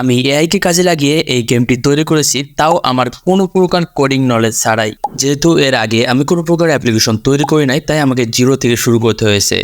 আমি এআইকে কাজে লাগিয়ে এই গেমটি তৈরি করেছি, তাও আমার কোনো প্রকার কোডিং নলেজ ছাড়াই। যেহেতু এর আগে আমি কোনো প্রকার অ্যাপ্লিকেশন তৈরি করি নাই, তাই আমাকে জিরো থেকে শুরু করতে হয়েছে।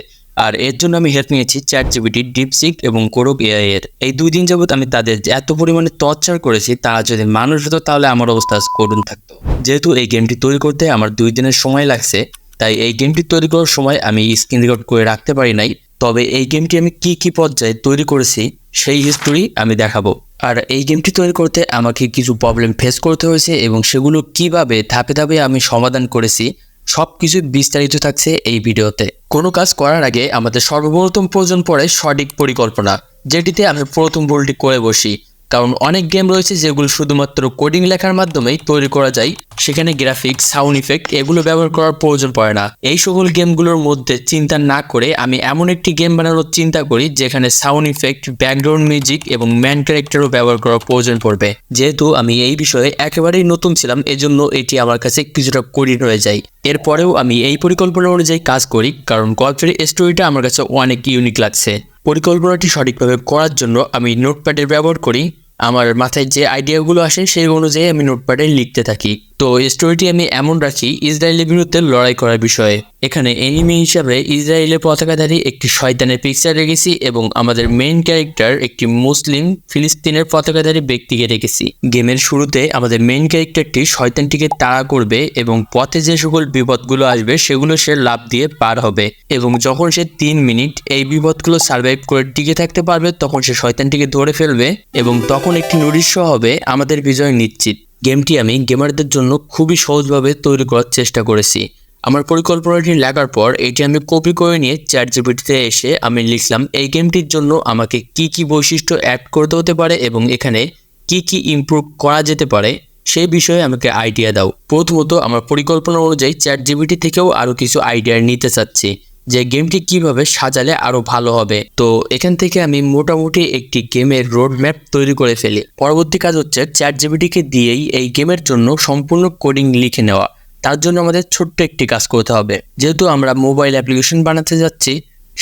আর এর জন্য আমি হেল্প নিয়েছি চ্যাট জিবিটি ডিপসিক এবং কোরক এআই এর। এই দুই দিন যাবত আমি তাদের এত পরিমাণে টর্চার করেছি, তারা যদি মানুষ হতো, তাহলে আমার অবস্থা করুণ থাকতো। যেহেতু এই গেমটি তৈরি করতে আমার দুই দিনের সময় লাগছে, তাই এই গেমটি তৈরি করার সময় আমি স্ক্রিন রেকর্ড করে রাখতে পারি নাই। তবে এই গেমটি আমি কি কি পর্যায়ে তৈরি করেছি সেই হিস্টোরি আমি দেখাবো। আর এই গেমটি তৈরি করতে আমাকে কিছু প্রবলেম ফেস করতে হয়েছে এবং সেগুলো কীভাবে ধাপে ধাপে আমি সমাধান করেছি সব কিছু বিস্তারিত থাকছে এই ভিডিওতে। কোনো কাজ করার আগে আমাদের সর্বপ্রথম প্রয়োজন পড়ে সঠিক পরিকল্পনা, যেটিতে আমি প্রথম ভুলটি করে বসি। কারণ অনেক গেম রয়েছে যেগুলো শুধুমাত্র কোডিং লেখার মাধ্যমেই তৈরি করা যায়। সেখানে গ্রাফিক্স সাউন্ড ইফেক্ট এগুলো ব্যবহার করার প্রয়োজন পড়ে না। এই সকল গেমগুলোর মধ্যে চিন্তা না করে আমি এমন একটি গেম বানানোর চিন্তা করি যেখানে সাউন্ড ইফেক্ট ব্যাকগ্রাউন্ড মিউজিক এবং ম্যান ক্যারেক্টারও ব্যবহার করার প্রয়োজন পড়বে। যেহেতু আমি এই বিষয়ে একেবারেই নতুন ছিলাম, এজন্য এটি আমার কাছে কিছুটা কঠিন হয়ে যায়। এরপরেও আমি এই পরিকল্পনা অনুযায়ী কাজ করি, কারণ গল্পের স্টোরিটা আমার কাছে অনেক ইউনিক লাগছে। পরিকল্পনাটি সঠিকভাবে করার জন্য আমি নোটপ্যাডের ব্যবহার করি। আমার মাথায় যে আইডিয়াগুলো আসে, সেই অনুযায়ী আমি নোটপ্যাডে লিখতে থাকি। তো স্টোরিটি আমি এমন রাখি ইসরায়েলের বিরুদ্ধে লড়াই করার বিষয়ে। এখানে এনিমি হিসাবে ইসরায়েলের পতাকাধারী একটি শয়তানের পিকচার রেখেছি এবং আমাদের মেইন ক্যারেক্টার একটি মুসলিম ফিলিস্তিনের পতাকাধারী ব্যক্তিকে রেখেছি। গেমের শুরুতে আমাদের মেইন ক্যারেক্টারটি শয়তানটিকে তাড়া করবে এবং পথে যে সকল বিপদগুলো আসবে সেগুলো সে লাভ দিয়ে পার হবে এবং যখন সে তিন মিনিট এই বিপদগুলো সার্ভাইভ করে টিকে থাকতে পারবে, তখন সে শয়তানটিকে ধরে ফেলবে এবং তখন একটি নোটিশ হবে, আমাদের বিজয় নিশ্চিত। গেমটি আমি গেমারদের জন্য খুবই সহজভাবে তৈরি করার চেষ্টা করেছি। আমার পরিকল্পনাটি লেখার পর এটি আমি কপি করে নিয়ে চ্যাট জিপিটিতে এসে আমি লিখলাম, এই গেমটির জন্য আমাকে কি কি বৈশিষ্ট্য অ্যাড করতে হতে পারে এবং এখানে কি কি ইমপ্রুভ করা যেতে পারে, সেই বিষয়ে আমাকে আইডিয়া দাও। প্রথমত, আমার পরিকল্পনা অনুযায়ী চ্যাট জিবিটি থেকেও আরও কিছু আইডিয়া নিতে চাচ্ছি। যে গেমটি কীভাবে সাজালে আরও ভালো হবে। তো এখান থেকে আমি মোটামুটি একটি গেমের রোড ম্যাপ তৈরি করে ফেলি। পরবর্তী কাজ হচ্ছে চ্যাট জিবিটিকে দিয়েই এই গেমের জন্য সম্পূর্ণ কোডিং লিখে নেওয়া। তার জন্য আমাদের ছোট্ট একটি কাজ করতে হবে। যেহেতু আমরা মোবাইল অ্যাপ্লিকেশন বানাতে যাচ্ছি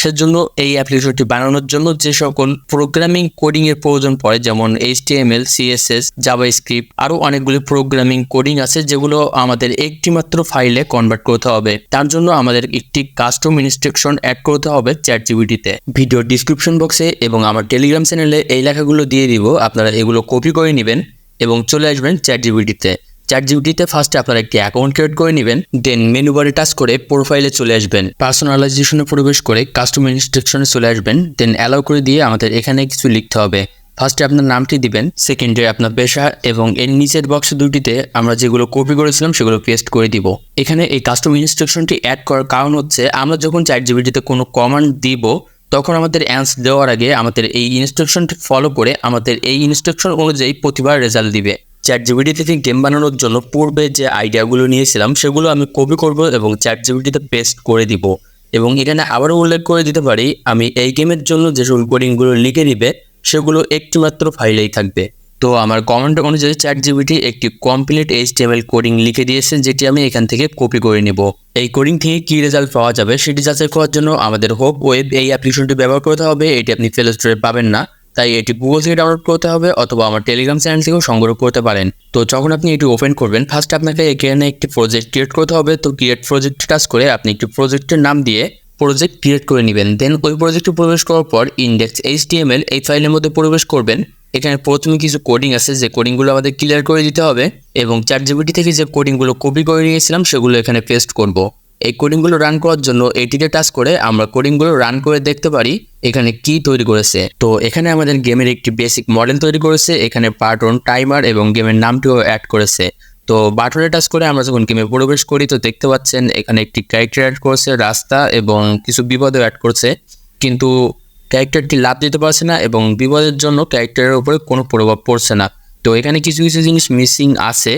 সেজন্য এই অ্যাপ্লিকেশনটি বানানোর জন্য যে সকল প্রোগ্রামিং কোডিং এর প্রয়োজন পড়ে, যেমন এইচটিএমএল সিএসএস জাভা স্ক্রিপ্ট আরও অনেকগুলি প্রোগ্রামিং কোডিং আছে যেগুলো আমাদের একটি মাত্র ফাইলে কনভার্ট করতে হবে। তার জন্য আমাদের একটি কাস্টম ইনস্ট্রাকশন অ্যাড করতে হবে চ্যাট জিবিটিতে ভিডিও ডিসক্রিপশন বক্সে এবং আমার টেলিগ্রাম চ্যানেলে এই লেখাগুলো দিয়ে দিব। আপনারা এগুলো কপি করে নেবেন এবং চলে আসবেন চ্যাট জিবিটিতে চ্যাট জিবিটিতে ফার্স্টে আপনারা একটি অ্যাকাউন্ট ক্রিয়েট করে নেবেন দেন মেনু বারে টাচ করে প্রোফাইলে চলে আসবেন। পার্সোনালাইজেশনে প্রবেশ করে কাস্টম ইনস্ট্রাকশনে চলে আসবেন দেন অ্যালাউ করে দিয়ে আমাদের এখানে কিছু লিখতে হবে। ফার্স্টে আপনার নামটি দিবেন সেকেন্ডে আপনার পেশা, এবং এর নিচের বক্স দুটিতে আমরা যেগুলো কপি করেছিলাম সেগুলো পেস্ট করে দিব। এখানে এই কাস্টম ইনস্ট্রাকশনটি অ্যাড করার কারণ হচ্ছে, আমরা যখন চ্যাট জিবিটিতে কোনো কমান্ড দিব, তখন আমাদের অ্যান্সার দেওয়ার আগে আমাদের এই ইনস্ট্রাকশনটি ফলো করে আমাদের এই ইনস্ট্রাকশন অনুযায়ী প্রতিবার রেজাল্ট দিবে। চ্যাট জিবিটিতে থেকে গেম বানানোর জন্য পূর্বে যে আইডিয়াগুলো নিয়েছিলাম, সেগুলো আমি কপি করব এবং চ্যাট জিবিটিতে পেস্ট করে দিব। এবং এখানে আবারও উল্লেখ করে দিতে পারি, আমি এই গেমের জন্য যে সকল কোডিংগুলো লিখে দিবে, সেগুলো একটিমাত্র ফাইলেই থাকবে। তো আমার কমেন্ট অনুযায়ী চ্যাট জিবিটি একটি কমপ্লিট এইচ এইচটিএমএল কোডিং লিখে দিয়েছে, যেটি আমি এখান থেকে কপি করে নেব। এই কোডিং থেকে কী রেজাল্ট পাওয়া যাবে, সেটি যাচাই করার জন্য আমাদের হোপ ওয়েব এই অ্যাপ্লিকেশনটি ব্যবহার করতে হবে। এটি আপনি প্লে স্টোরে পাবেন না। তাই এটি গুগল থেকে ডাউনলোড করতে হবে অথবা আমার টেলিগ্রাম চ্যানেল থেকেও সংগ্রহ করতে পারেন। তো যখন আপনি এটি ওপেন করবেন ফার্স্ট আপনাকে এখানে একটি প্রজেক্ট ক্রিয়েট করতে হবে। তো ক্রিয়েট প্রজেক্ট টাচ করে আপনি একটি প্রজেক্টের নাম দিয়ে প্রজেক্ট ক্রিয়েট করে নেবেন। দেন ওই প্রজেক্টে প্রবেশ করার পর ইন্ডেক্স এইচটিএমএল এই ফাইলের মধ্যে প্রবেশ করবেন। এখানে প্রথমে কিছু কোডিং আছে, যে কোডিংগুলো আমাদের ক্লিয়ার করে দিতে হবে এবং চার জিবিটি থেকে যে কোডিংগুলো কপি করে নিয়েছিলাম, সেগুলো এখানে পেস্ট করব। এই কোডিংগুলো রান করার জন্য এটিতে টাচ করে আমরা কোডিংগুলো রান করে দেখতে পারি এখানে কি তৈরি করেছে। তো এখানে আমাদের গেমের একটি বেসিক মডেল তৈরি করেছে, এখানে পার্টন টাইমার এবং গেমের নামটিও অ্যাড করেছে। তো বাটনে টাচ করে আমরা যখন গেমে প্রবেশ করি, তো দেখতে পাচ্ছেন এখানে একটি ক্যারেক্টার অ্যাড করছে, রাস্তা এবং কিছু বিপদও অ্যাড করছে। কিন্তু ক্যারেক্টারটি লাভ দিতে পারছে না এবং বিপদের জন্য ক্যারেক্টারের উপরে কোনো প্রভাব পড়ছে না। তো এখানে কিছু কিছু জিনিস মিসিং আছে।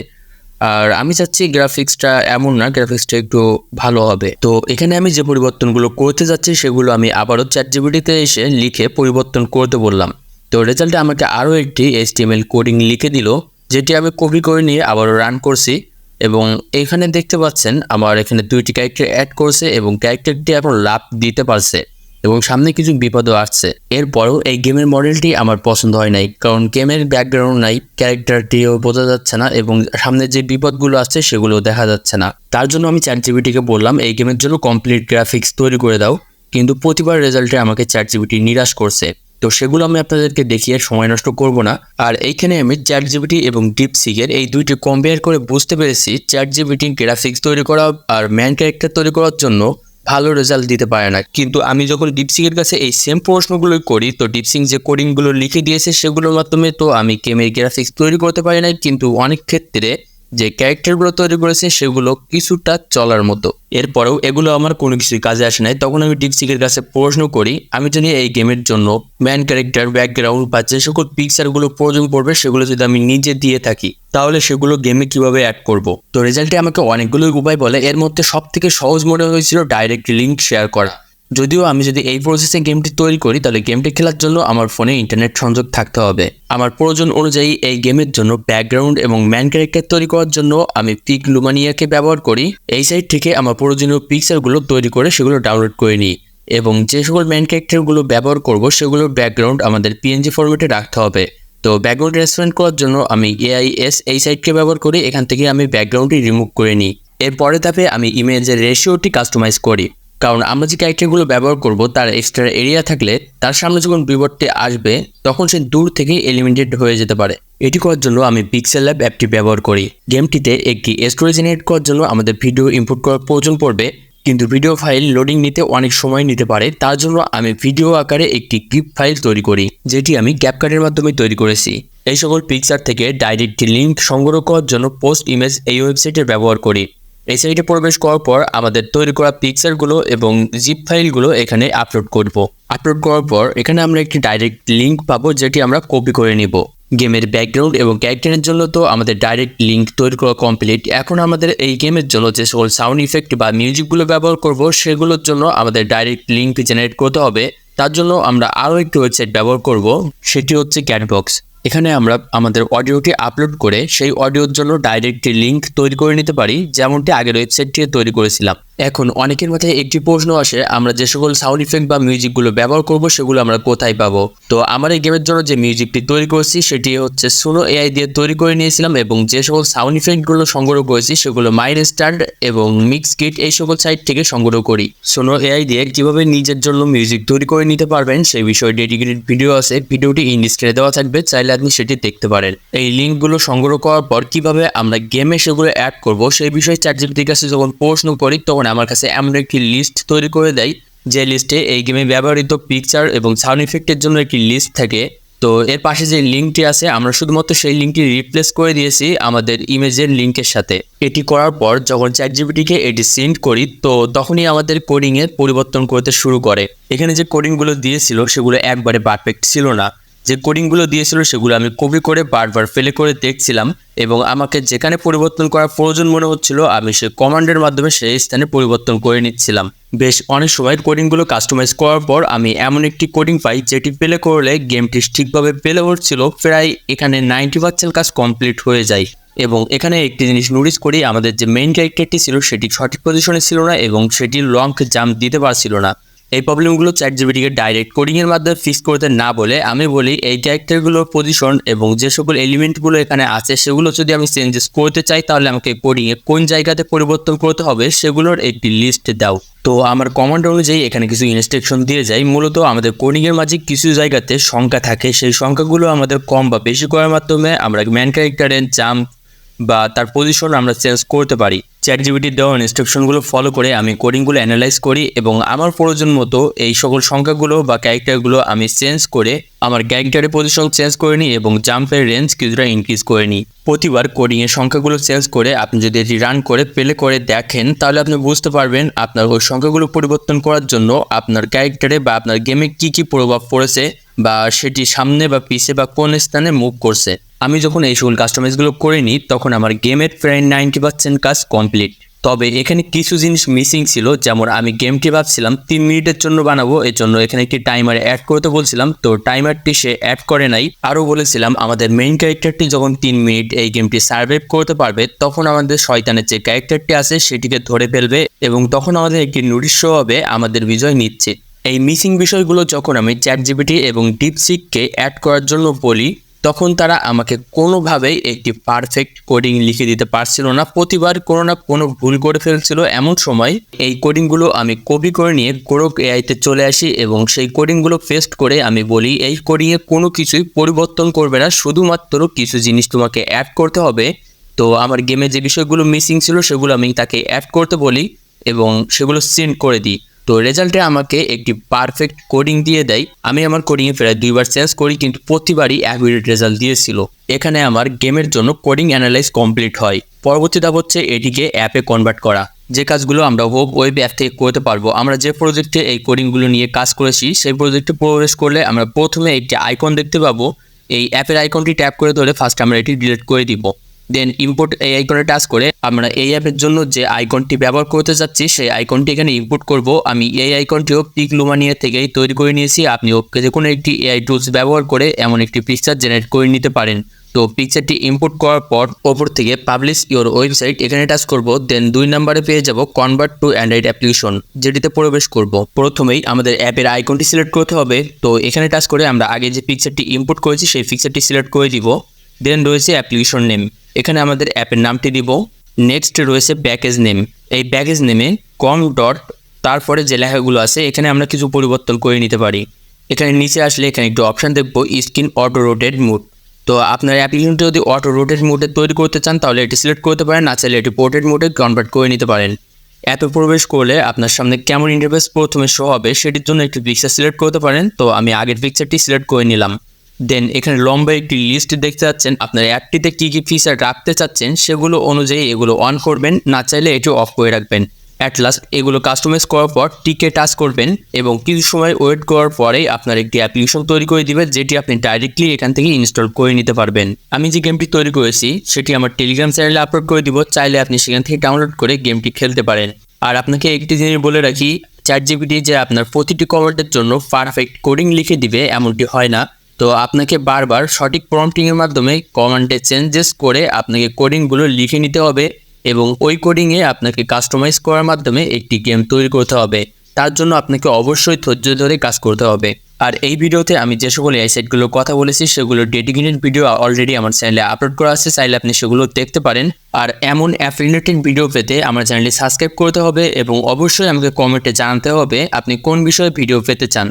আর আমি চাচ্ছি গ্রাফিক্সটা এমন না গ্রাফিক্সটা একটু ভালো হবে। তো এখানে আমি যে পরিবর্তনগুলো করতে যাচ্ছি, সেগুলো আমি আবারও চ্যাট জিবিটিতে এসে লিখে পরিবর্তন করতে বললাম। তো রেজাল্টে আমাকে আরও একটি এইচটিএমএল কোডিং লিখে দিল, যেটি আমি কপি করে নিয়ে আবারও রান করছি। এবং এখানে দেখতে পাচ্ছেন, আমার এখানে দুইটি ক্যারেক্টার অ্যাড করছে এবং ক্যারেক্টারটি এখন লাভ দিতে পারছে। এবং সামনে কিছু বিপদও আসছে। এরপরও এই গেমের মডেলটি আমার পছন্দ হয় নাই, কারণ গেমের ব্যাকগ্রাউন্ড নাই ক্যারেক্টারটিও বোঝা যাচ্ছে না এবং সামনে যে বিপদগুলো আসছে সেগুলো দেখা যাচ্ছে না। তার জন্য আমি চ্যাট জিবিটিকে বললাম, এই গেমের জন্য কমপ্লিট গ্রাফিক্স তৈরি করে দাও। কিন্তু প্রতিবার রেজাল্টে আমাকে চ্যাট জিবিটি নিরাশ করছে। তো সেগুলো আমি আপনাদেরকে দেখিয়ে সময় নষ্ট করব না। আর এইখানে আমি চ্যাট জিবিটি এবং ডিপ ডিপসিকের এই দুইটি কম্পেয়ার করে বুঝতে পেরেছি চ্যাট জিবিটি গ্রাফিক্স তৈরি করা আর ম্যান ক্যারেক্টার তৈরি করার জন্য ভালো রেজাল্ট দিতে পারে না। কিন্তু আমি যখন ডিপসিংয়ের কাছে এই সেম প্রশ্নগুলো করি, তো ডিপসিং যে কোডিংগুলো লিখে দিয়েছে সেগুলোর মাধ্যমে তো আমি গেমের গ্রাফিক্স তৈরি করতে পারি না কিন্তু অনেক ক্ষেত্রে যে ক্যারেক্টারগুলো তৈরি করেছে সেগুলো কিছুটা চলার মতো। এরপরেও এগুলো আমার কোনো কিছুই কাজে আসে নাই। তখন আমি ডিপসিকের কাছে প্রশ্ন করি, আমি জানি এই গেমের জন্য ম্যান ক্যারেক্টার ব্যাকগ্রাউন্ড বা যে সকল পিকচারগুলো প্রয়োজন পড়বে সেগুলো যদি আমি নিজে দিয়ে থাকি, তাহলে সেগুলো গেমে কীভাবে অ্যাড করব? তো রেজাল্টে আমাকে অনেকগুলো উপায় বলে। এর মধ্যে সব থেকে সহজ মনে হয়েছিল ডাইরেক্ট লিঙ্ক শেয়ার করা। যদিও আমি যদি এই প্রসেসে গেমটি তৈরি করি, তাহলে গেমটি খেলার জন্য আমার ফোনে ইন্টারনেট সংযোগ থাকতে হবে। আমার প্রয়োজন অনুযায়ী এই গেমের জন্য ব্যাকগ্রাউন্ড এবং ম্যান ক্যারেক্টার তৈরি করার জন্য আমি পিক লুমানিয়াকে ব্যবহার করি। এই সাইট থেকে আমার প্রয়োজনীয় পিকচারগুলো তৈরি করে সেগুলো ডাউনলোড করে নিই এবং যে সকল ম্যান ক্যারেক্টারগুলো ব্যবহার করব, সেগুলোর ব্যাকগ্রাউন্ড আমাদের পিএনজি ফরম্যাটে রাখতে হবে। তো ব্যাকগ্রাউন্ড রেসপেন্ড করার জন্য আমি এআইএস এই সাইটকে ব্যবহার করি। এখান থেকে আমি ব্যাকগ্রাউন্ডটি রিমুভ করে নিই। এরপরে ধাপে আমি ইমেজের রেশিওটি কাস্টমাইজ করি। কারণ আমরা যে ক্যারেক্টারগুলো ব্যবহার করব, তার এক্সট্রা এরিয়া থাকলে তার সামনে যখন বিবরটি আসবে, তখন সে দূর থেকে এলিমিনেটেড হয়ে যেতে পারে। এটি করার জন্য আমি পিক্সেল ল্যাব অ্যাপটি ব্যবহার করি। গেমটিতে একটি স্টোরেজ জেনারেট করার জন্য আমাদের ভিডিও ইনপুট করার প্রয়োজন পড়বে, কিন্তু ভিডিও ফাইল লোডিং নিতে অনেক সময় নিতে পারে। তার জন্য আমি ভিডিও আকারে একটি ক্লিপ ফাইল তৈরি করি, যেটি আমি ক্যাপকার্ডের মাধ্যমে তৈরি করেছি। এই সকল পিকচার থেকে ডাইরেক্ট লিঙ্ক সংগ্রহ করার জন্য পোস্ট ইমেজ এই ওয়েবসাইটের ব্যবহার করি। এই সাইটে প্রবেশ করার পর আমাদের তৈরি করা পিকচারগুলো এবং জিপ ফাইলগুলো এখানে আপলোড করব। আপলোড করার পর এখানে আমরা একটি ডাইরেক্ট লিঙ্ক পাবো যেটি আমরা কপি করে নিব। গেমের ব্যাকগ্রাউন্ড এবং ক্যারেক্টারের জন্য তো আমাদের ডাইরেক্ট লিঙ্ক তৈরি করা কমপ্লিট এখন আমাদের এই গেমের জন্য যে সকল সাউন্ড ইফেক্ট বা মিউজিকগুলো ব্যবহার করব, সেগুলোর জন্য আমাদের ডাইরেক্ট লিঙ্ক জেনারেট করতে হবে। তার জন্য আমরা আরও একটি ওয়েবসাইট ব্যবহার করব, সেটি হচ্ছে ক্যাটবক্স এখানে আমরা আমাদের অডিওটি আপলোড করে সেই অডিওর জন্য ডাইরেক্টলি লিঙ্ক তৈরি করে নিতে পারি, যেমনটি আগের ওয়েবসাইটটি তৈরি করেছিলাম। এখন অনেকের মাথায় একটি প্রশ্ন আসে, আমরা যে সকল সাউন্ড ইফেক্ট বা মিউজিকগুলো ব্যবহার করব সেগুলো আমরা কোথায় পাবো? তো আমার এই গেমের জন্য যে মিউজিকটি তৈরি করেছি, সেটি হচ্ছে সোনো এআই দিয়ে তৈরি করে নিয়েছিলাম এবং যে সকল সাউন্ড ইফেক্টগুলো সংগ্রহ করেছি, সেগুলো মাইন স্টার এবং মিক্স কিট এই সকল সাইট থেকে সংগ্রহ করি। সোনো এআই দিয়ে কীভাবে নিজের জন্য মিউজিক তৈরি করে নিতে পারবেন, সেই বিষয়ে ডেডিকেটেড ভিডিও আছে। ভিডিওটি ইন স্ক্রিনে দেওয়া থাকবে, চাইলে আপনি সেটি দেখতে পারেন। এই লিঙ্কগুলো সংগ্রহ করার পর কীভাবে আমরা গেমে সেগুলো অ্যাড করব, সেই বিষয়ে চ্যাটজিপিটির কাছে যখন প্রশ্ন করি, তখন আমার কাছে এমন একটি লিস্ট তৈরি করে দেয়, যে লিস্টে এই গেমে ব্যবহৃত পিকচার এবং সাউন্ড ইফেক্টের জন্য একটি লিস্ট থাকে। তো এর পাশে যে লিঙ্কটি আছে, আমরা শুধুমাত্র সেই লিঙ্কটি রিপ্লেস করে দিয়েছি আমাদের ইমেজের লিঙ্কের সাথে। এটি করার পর যখন চ্যাট জিবিটিকে এটি সেন্ড করি, তো তখনই আমাদের কোডিংয়ের পরিবর্তন করতে শুরু করে। এখানে যে কোডিংগুলো দিয়েছিল, সেগুলো একবারে পারফেক্ট ছিল না। যে কোডিংগুলো দিয়েছিল সেগুলো আমি কপি করে বারবার ফেলে করে দেখছিলাম এবং আমাকে যেখানে পরিবর্তন করার প্রয়োজন মনে হচ্ছিল, আমি সে কমান্ডের মাধ্যমে সেই স্থানে পরিবর্তন করে নিচ্ছিলাম। বেশ অনেক সময় কোডিংগুলো কাস্টমাইজ করার পর আমি এমন একটি কোডিং পাই যেটি পেলে করলে গেমটি ঠিকভাবে পেলে উঠছিল, প্রায় এখানে নাইনটি পার্সেন্ট কাজ কমপ্লিট হয়ে যায়। এবং এখানে একটি জিনিস নোটিস করি, আমাদের যে মেইন ক্যারেক্টারটি ছিল সেটি সঠিক পজিশনে ছিল না এবং সেটি লং জাম্প দিতে পারছিল না। এই প্রবলেমগুলো চ্যাট জিবিটিকে ডাইরেক্ট কোডিংয়ের মাধ্যমে ফিক্স করতে না বলে আমি বলি এই ক্যারেক্টারগুলোর পজিশন এবং যে সকল এলিমেন্টগুলো এখানে আছে, সেগুলো যদি আমি চেঞ্জেস করতে চাই, তাহলে আমাকে কোডিংয়ে কোন জায়গাতে পরিবর্তন করতে হবে, সেগুলোর একটি লিস্ট দাও। তো আমার কমান্ড অনুযায়ী এখানে কিছু ইনস্ট্রাকশন দিয়ে যাই। মূলত আমাদের কোডিংয়ের মাঝে কিছু জায়গাতে সংখ্যা থাকে। সেই সংখ্যাগুলো আমাদের কম বা বেশি করার মাধ্যমে আমরা ম্যান ক্যারেক্টারের জাম্প বা তার পজিশন আমরা চেঞ্জ করতে পারি। চ্যাট জিবিটির দেওয়া ইনস্ট্রাকশনগুলো ফলো করে আমি কোডিংগুলো অ্যানালাইজ করি এবং আমার প্রয়োজন মতো এই সকল সংখ্যাগুলো বা ক্যারেক্টারগুলো আমি চেঞ্জ করে আমার ক্যারেক্টারের পজিশন চেঞ্জ করে নিই এবং জাম্পের রেঞ্জ কিছুটা ইনক্রিজ করে নিই। প্রতিবার কোডিংয়ের সংখ্যাগুলো চেঞ্জ করে আপনি যদি এটি রান করে প্লে করে দেখেন, তাহলে আপনি বুঝতে পারবেন আপনার ওই সংখ্যাগুলো পরিবর্তন করার জন্য আপনার ক্যারেক্টারে বা আপনার গেমে কী কী প্রভাব পড়েছে বা সেটি সামনে বা পিছে বা কোন স্থানে মুভ করছে। আমি যখন এই সকল কাস্টমাইজগুলো করে নিই তখন আমার গেমের প্রায় নাইনটি পার্সেন্ট কাজ কমপ্লিট তবে এখানে কিছু জিনিস মিসিং ছিল, যেমন আমি গেমটি ভাবছিলাম, তিন মিনিটের জন্য বানাবো, এর জন্য এখানে একটি টাইমার অ্যাড করতে বলছিলাম, তো টাইমারটি সে অ্যাড করে নাই। আরও বলেছিলাম, আমাদের মেইন ক্যারেক্টারটি যখন তিন মিনিট এই গেমটি সার্ভাইভ করতে পারবে, তখন আমাদের শয়তানের যে ক্যারেক্টারটি আছে, সেটিকে ধরে ফেলবে এবং তখন আমাদের একটি নোটিশ হবে, আমাদের বিজয় নিচ্ছে। এই মিসিং বিষয়গুলো যখন আমি চ্যাট জিবিটি এবং ডিপসিককে অ্যাড করার জন্য বলি তখন তারা আমাকে কোনোভাবেই একটি পারফেক্ট কোডিং লিখে দিতে পারছিল না। প্রতিবার কোনো না কোনো ভুল করে ফেলছিল। এমন সময় এই কোডিংগুলো আমি কপি করে নিয়ে গোরক এআইতে চলে আসি এবং সেই কোডিংগুলো পেস্ট করে আমি বলি, এই কোডিংয়ে কোনো কিছুই পরিবর্তন করবে না। শুধুমাত্র কিছু জিনিস তোমাকে অ্যাড করতে হবে। তো আমার গেমে যে বিষয়গুলো মিসিং ছিল, সেগুলো আমি তাকে অ্যাড করতে বলি এবং সেগুলো সেন্ড করে দিই। তো রেজাল্টে আমাকে একটি পারফেক্ট কোডিং দিয়ে দেয়। আমি আমার কোডিংয়ে প্রায় দুইবার চেঞ্জ করি, কিন্তু প্রতিবারই অ্যাকুরেট রেজাল্ট দিয়েছিল। এখানে আমার গেমের জন্য কোডিং অ্যানালাইজ কমপ্লিট হয়। পরবর্তী ধাপ হচ্ছে এটিকে অ্যাপে কনভার্ট করা। যে কাজগুলো আমরা হোপ ওয়েব অ্যাপ থেকে করতে পারব, আমরা যে প্রজেক্টে এই কোডিংগুলো নিয়ে কাজ করেছি, সেই প্রজেক্টে প্রবেশ করলে আমরা প্রথমে একটি আইকন দেখতে পাবো। এই অ্যাপের আইকনটি ট্যাপ করে ধরে ফার্স্ট আমরা এটি ডিলিট করে দিব। দেন ইম্পোর্ট এই আইকনে টাচ করে আমরা এই অ্যাপের জন্য যে আইকনটি ব্যবহার করতে যাচ্ছি, সেই আইকনটি এখানে ইম্পোর্ট করব। আমি এই আইকনটিও পিক লুমানিয়া থেকেই তৈরি করে নিয়েছি। আপনি ওকে যে কোনো একটি এআই টুলস ব্যবহার করে এমন একটি পিকচার জেনারেট করে নিতে পারেন। তো পিকচারটি ইম্পোর্ট করার পর ওপর থেকে পাবলিশ ইওর ওয়েবসাইট এখানে টাচ করব। দেন দুই নম্বরে পেয়ে যাব কনভার্ট টু অ্যান্ড্রয়েড অ্যাপ্লিকেশন যেটিতে প্রবেশ করব। প্রথমেই আমাদের অ্যাপের আইকনটি সিলেক্ট করতে হবে। তো এখানে টাচ করে আমরা আগে যে পিকচারটি ইম্পোর্ট করেছি, সেই পিকচারটি সিলেক্ট করে দিব। দেন রয়েছে অ্যাপ্লিকেশন নেম এখানে আমাদের অ্যাপের নামটি দিব। নেক্সট রয়েছে প্যাকেজ নেম এই প্যাকেজ নেমে কম ডট তারপরে যে লেখাগুলো আছে, এখানে আমরা কিছু পরিবর্তন করে নিতে পারি। এখানে নিচে আসলে এখানে একটু অপশান দেখব স্ক্রিন অটো রোটেট মুড তো আপনার অ্যাপ্লিকেশনটি যদি অটো রোটেট মোডে তৈরি করতে চান, তাহলে এটি সিলেক্ট করতে পারেন, না চাইলে এটি পোর্টেড মোডে কনভার্ট করে নিতে পারেন। অ্যাপে প্রবেশ করলে আপনার সামনে কেমন ইন্টারফেস প্রথমে শো হবে, সেটির জন্য একটি পিকচার সিলেক্ট করতে পারেন। তো আমি আগের পিকচারটি সিলেক্ট করে নিলাম। দেন এখানে লম্বা একটি লিস্ট দেখতে পাচ্ছেন আপনার অ্যাপটিতে কী কী ফিচার রাখতে চাচ্ছেন সেগুলো অনুযায়ী এগুলো অন করবেন। না চাইলে এটিও অফ করে রাখবেন। অ্যাট লাস্ট এগুলো কাস্টমাইজ করার পর টিকে টাচ করবেন এবং কিছু সময় ওয়েট করার পরেই আপনার একটি অ্যাপ্লিকেশন তৈরি করে দিবে যেটি আপনি ডাইরেক্টলি এখান থেকে ইনস্টল করে নিতে পারবেন। আমি যে গেমটি তৈরি করেছি, সেটি আমার টেলিগ্রাম চ্যানেলে আপলোড করে দিব। চাইলে আপনি সেখান থেকে ডাউনলোড করে গেমটি খেলতে পারেন। আর আপনাকে একটি জিনিস বলে রাখি চ্যাট জিপিটি যে আপনার প্রতিটি কমেন্টের জন্য পারফেক্ট কোডিং লিখে দিবে, এমনটি হয় না। তো আপনাকে বারবার সঠিক প্রম্পটিংয়ের মাধ্যমে কমান্ডে চেঞ্জেস করে আপনাকে কোডিংগুলো লিখে নিতে হবে এবং ওই কোডিংয়ে আপনাকে কাস্টমাইজ করার মাধ্যমে একটি গেম তৈরি করতে হবে। তার জন্য আপনাকে অবশ্যই ধৈর্য ধরে কাজ করতে হবে। আর এই ভিডিওতে আমি যে সকল এই কথা বলেছি, সেগুলো ডেডিকেটেড ভিডিও অলরেডি আমার চ্যানেলে আপলোড করা আছে, চাইলে আপনি সেগুলো দেখতে পারেন। আর এমন অ্যাপ রিলেটেড ভিডিও পেতে আমার চ্যানেলটি সাবস্ক্রাইব করতে হবে এবং অবশ্যই আমাকে কমেন্টে জানাতে হবে আপনি কোন বিষয়ে ভিডিও পেতে চান।